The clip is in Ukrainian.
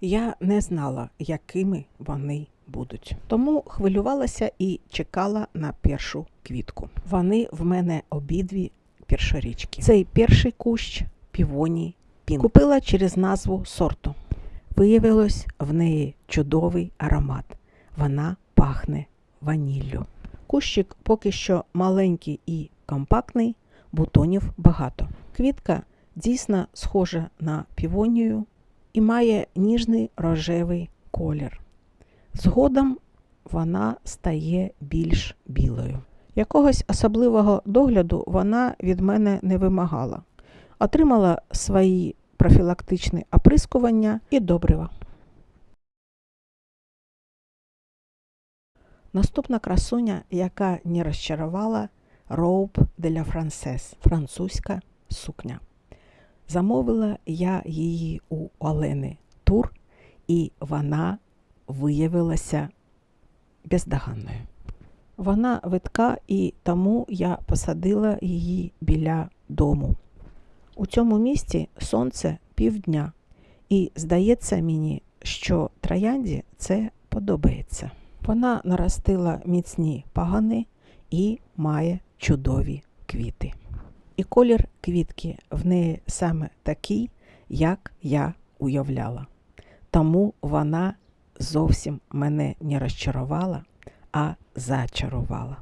Я не знала, якими вони будуть. Тому хвилювалася і чекала на першу квітку. Вони в мене обидві першорічки. Цей перший кущ півоні пін. Купила через назву сорту. Виявилось в неї чудовий аромат. Вона пахне ваніллю. Кущик поки що маленький і компактний, бутонів багато. Квітка дійсно схожа на півонію і має ніжний рожевий колір. Згодом вона стає більш білою. Якогось особливого догляду вона від мене не вимагала. Отримала свої профілактичні оприскування і добрива. Наступна красуня, яка не розчарувала de la Française – французька сукня. Замовила я її у Олени Тур, і вона виявилася бездоганною. Вона витка, і тому я посадила її біля дому. У цьому місці сонце півдня, і здається мені, що троянді це подобається. Вона наростила міцні пагани і має чудові квіти. І колір квітки в неї саме такий, як я уявляла. Тому вона зовсім мене не розчарувала, а зачарувала.